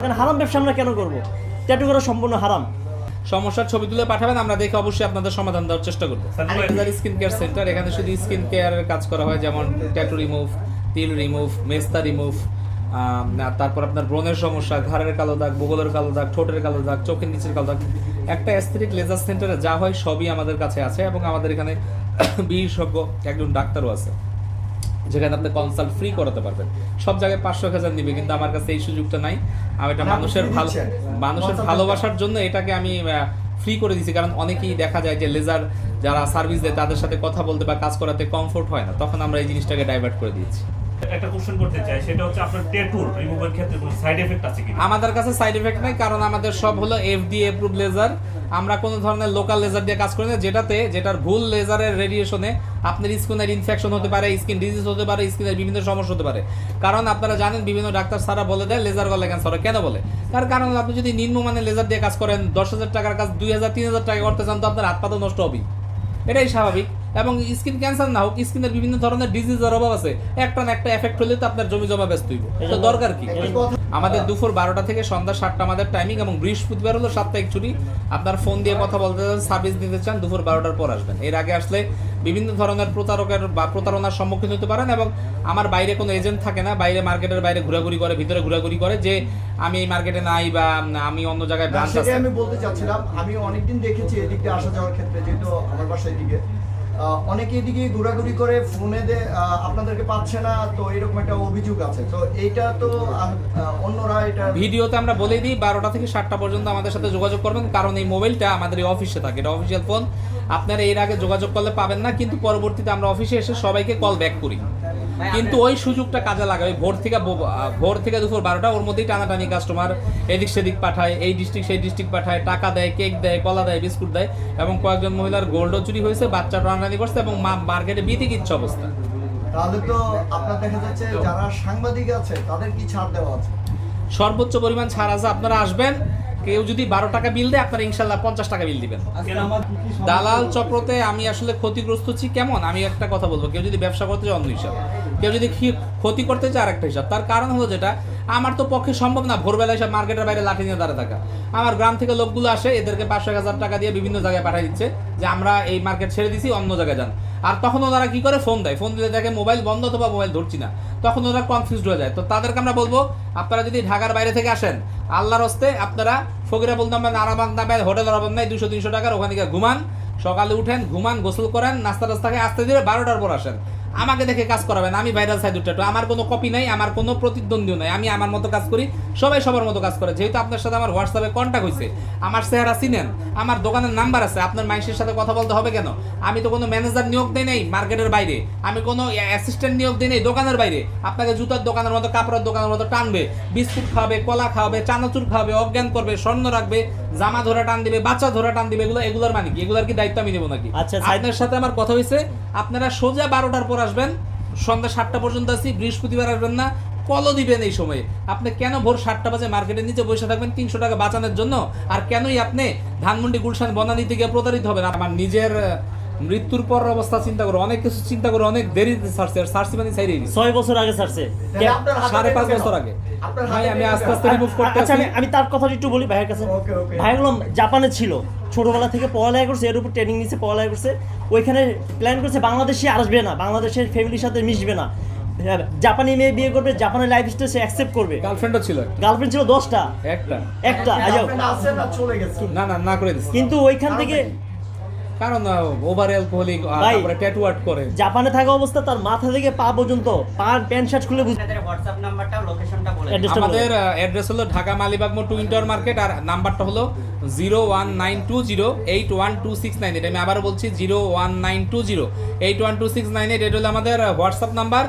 হারাম ব্যবসা আমরা কেন করব? ট্যাটু করা সম্পূর্ণ হারাম। সমস্যার ছবি তুলে পাঠাবেন আমরা দেখে অবশ্যই আপনাদের সমাধান দেওয়ার চেষ্টা করব। স্কিন কেয়ার সেন্টার এখানে শুধু স্কিন কেয়ারের কাজ করা হয় যেমন ট্যাটু রিমুভ তিল রিমুভ মেস্তা রিমুভ তারপর আপনার ব্রণের সমস্যা ঘাড়ের কালো দাগ বগলের কালো দাগ ঠোঁটের কালো দাগ চোখের নিচের কালো দাগ। একটা অ্যাস্থেটিক লেজার সেন্টারে যা হয় সবই আমাদের কাছে আছে এবং আমাদের এখানে বিশেষজ্ঞ একজন ডাক্তারও আছে। যেখানে আপনি কনসাল্ট ফ্রি করাতে পারবেন। সব জায়গায় পাঁচশো হাজার নিবে কিন্তু আমার কাছে এই সুযোগটা নাই। আমি এটা মানে মানুষের ভালো মানুষের ভালোবাসার জন্য এটাকে আমি ফ্রি করে দিয়েছি কারণ অনেকেই দেখা যায় যে লেজার যারা সার্ভিস দেয় তাদের সাথে কথা বলতে বা কাজ করাতে কমফোর্ট হয় না। তখন আমরা এই জিনিসটাকে ডাইভার্ট করে দিয়েছি একটা কোশ্চেন করতে চাই সেটা হচ্ছে আপনার রিমুভের ক্ষেত্রে কোনো সাইড এফেক্ট আছে কিনা? আমাদের কাছে সাইড এফেক্ট নাই কারণ আমাদের সব হলো এফডিএ অ্যাপ্রুভ লেজার আমরা কোনো ধরনের লোকাল লেজার দিয়ে কাজ করি না যেটাতে যেটার ভুল লেজারের রেডিয়েশনে আপনার স্কিনের ইনফেকশন হতে পারে স্কিন ডিজিজ হতে পারে স্কিনের বিভিন্ন সমস্যা হতে পারে। কারণ আপনারা জানেন বিভিন্ন ডাক্তার সারা বলে দেয় লেজার গলে ক্যান্সার কেন বলে? তার কারণ আপনি যদি নিম্নমানের লেজার দিয়ে কাজ করেন দশ হাজার টাকার কাজ দুই হাজার তিন হাজার টাকা করতে চান তো আপনার হাত পা তো নষ্ট হবেই। এটাই স্বাভাবিক। এবং স্কিন ক্যান্সার না হোক স্কিনের বিভিন্ন ধরনের ডিজিজের অভাব আছে। একটা না একটা এফেক্ট হলে তো আপনার জমি জমা ব্যস্ত হইব। তো দরকার কি? আমাদের দুপুর বারোটা থেকে সন্ধ্যা সাতটা আমাদের টাইমিং এবং বৃহস্পতিবার হলো সাপ্তাহিক ছুটি। আপনার ফোন দিয়ে কথা বলতে চান সার্ভিস দিতে চান দুপুর বারোটার পর আসবেন। এর আগে আসলে বিভিন্ন ধরনের প্রতারকের বা প্রতারণার সম্মুখীন হতে পারেন এবং আমার বাইরে কোনো এজেন্ট থাকে না বাইরে মার্কেটের বাইরে ঘোরাঘুরি করে ভিতরে ঘোরাঘুরি করে যে আমি এই মার্কেটে নাই বা আমি অন্য জায়গায় ব্রাঞ্চ আমি বলতে চাচ্ছিলাম আমি অনেকদিন দেখেছি এদিকে আসা যাওয়ার ক্ষেত্রে যেহেতু আমার বাসা এদিকে। অনেকে এদিকে ঘোরাঘুরি করে, ফোনে আপনাদেরকে পাচ্ছে না, তো এরকম একটা অভিযোগ আছে। তো এটা তো অন্যরা এটা ভিডিওতে আমরা বলে দিই, বারোটা থেকে সাতটা পর্যন্ত আমাদের সাথে যোগাযোগ করবেন, কারণ এই মোবাইলটা আমাদের এই অফিসে থাকে, এটা অফিসিয়াল ফোন আপনারা এর আগে যোগাযোগ করলে পাবেন না, কিন্তু পরবর্তীতে আমরা অফিসে এসে সবাইকে কল ব্যাক করি। কিন্তু ওই সুযোগটা কাজে লাগাই ভোর থেকে ভোর থেকে দুপুর বারোটা ওর মধ্যেই টানাটানি কাস্টমার এদিক সেদিক পাঠায় এই ডিস্ট্রিক্ট সেই ডিস্ট্রিক্ট পাঠায় টাকা দেয় কেক দেয় কলা দেয় বিস্কুট দেয় এবং কয়েকজন মহিলার গোল্ডও চুরি হয়েছে বাচ্চা টানাটানি করছে এবং মা- মার্কেটে বিধি কিচ্ছু অবস্থা। তাহলে তো আপনার দেখা যাচ্ছে যারা সাংবাদিক আছে তাদের কি ছাড় দেওয়া আছে? সর্বোচ্চ পরিমাণ ছাড় আছে আপনারা আসবেন কেউ যদি বারো টাকা বিল দেয় আপনারা ইনশাল্লাহ পঞ্চাশ টাকা বিল দিবেন। দালাল চক্রতে আমি আসলে ক্ষতিগ্রস্ত হচ্ছি কেমন? আমি একটা কথা বলব কেউ যদি ব্যবসা করতে চায় অন্য হিসাব। কেউ যদি ক্ষতি করতে চায় আরেকটা হিসাব। তার কারণ হলো যেটা আমার তো পক্ষে সম্ভব না ভোরবেলা এসে মার্কেটের বাইরে লাঠি নিয়ে দাঁড়িয়ে থাকা। আমার গ্রাম থেকে লোকগুলো আসে এদেরকে পাঁচশো হাজার টাকা দিয়ে বিভিন্ন জায়গায় পাঠিয়ে দিচ্ছে যে আমরা এই মার্কেট ছেড়ে দিছি অন্য জায়গায় যান। আর তখন ওনারা কি করে? ফোন দেয়। ফোন দিলে দেখে মোবাইল বন্ধ অথবা মোবাইল ধরছি না। তখন ওরা কনফিউজড হয়ে যায়। তো তাদেরকে আমরা বলব, আপনারা যদি ঢাকার বাইরে থেকে আসেন, আল্লাহর হস্তে আপনারা ফকিরা বলতাম আরামাক নামে হোটেল আরাম নাই দুশো তিনশো টাকার ওখানে ঘুমান। সকালে উঠেন, ঘুমান, গোসল করেন নাস্তা রাস্তাকে আসতে দিলে বারোটার পর আসেন। আমাকে দেখে কাজ করাবেন আমি ভাইরাল সাইড ট্যাটু আমার কোনো কপি নাই আমার কোনো প্রতিদ্বন্দ্বী নাই। আমি আমার মতো কাজ করি সবাই সবার মতো কাজ করে। যেহেতু আপনার সাথে আমার হোয়াটসঅ্যাপে কন্ট্যাক্ট হয়েছে আমার চেহারা চিনেন আমার দোকানের নাম্বার আছে আপনার মানুষের সাথে কথা বলতে হবে কেন? আমি তো কোনো ম্যানেজার নিয়োগ দেই নাই মার্কেটের বাইরে। আমি কোনো অ্যাসিস্ট্যান্ট নিয়োগ দিই নাই দোকানের বাইরে। আপনাকে জুতার দোকানের মতো কাপড়ের দোকানের মতো টানবে বিস্কুট খাওয়াবে কলা খাওয়াবে চানাচুর খাওয়াবে অজ্ঞান করবে স্বর্ণ রাখবে জামা ধরে টান দিবে বাচ্চা ধরে টান দিবে এগুলো এগুলোর মানে কি? এগুলোর কি দায়িত্ব আমি নেব নাকি? আচ্ছা, আপনার সাথে আমার কথা হয়েছে আপনারা সোজা বারোটার পর আসবেন, সন্ধ্যা সাতটা পর্যন্ত আছি, বৃহস্পতিবার আসবেন না, কলও দিবেন এই সময়ে। আপনি কেন ভোর সাতটা বাজে মার্কেটের নিচে বসে থাকবেন তিনশো টাকা বাঁচানোর জন্য? আর কেনই আপনি ধানমন্ডি গুলশান বনানীতে থেকে প্রতারিত হবেন? আমার নিজের মৃত্যুর পর অবস্থা চিন্তা করো অনেক কিছু চিন্তা করো অনেক দেরিতে সারছে আর সারছি মানে সাইরে দিছি। ছয় বছর আগে হাতে সাড়ে পাঁচ বছর আগে। ভাই আমি আস্তে আস্তে রিমুভ করতে আচ্ছা আমি আমি তার কথা একটু বলি ভাইয়ের কাছে। ওকে, ওকে। ভাইগুলো জাপানে ছিল ছোটবেলা থেকে পড়ালেখা করছে এর উপর ট্রেনিং নিচ্ছে পড়ালেখা করছে। ওইখানে প্ল্যান করছে বাংলাদেশে আসবে না বাংলাদেশের ফ্যামিলির সাথে মিশবে না। জাপানি মেয়ে বিয়ে করবে জাপানের লাইফ স্টাইল সে অ্যাকসেপ্ট করবে। গার্লফ্রেন্ডও ছিল গার্লফ্রেন্ড ছিল দশটা। একটা। একটা না না না না করে কিন্তু ওইখান থেকে কারণ ওভার অ্যালকোহলিক তারপরে ট্যাটু আর্ট করে। জাপানে থাকা অবস্থা তার মাথা থেকে পা পর্যন্ত পা প্যান্ট শার্ট খুলে বুঝতে হোয়াটসঅ্যাপ নাম্বারটা লোকেশনটা বলে। আমাদের অ্যাড্রেস হলো ঢাকা মালিবাগ মোড় টু ইন্টার মার্কেট আর নাম্বারটা হলো zero one nine two zero eight one two six nine এটা আমি আবার বলছি zero one nine two zero eight one two six nine eight এটা হলো আমাদের হোয়াটসঅ্যাপ নাম্বার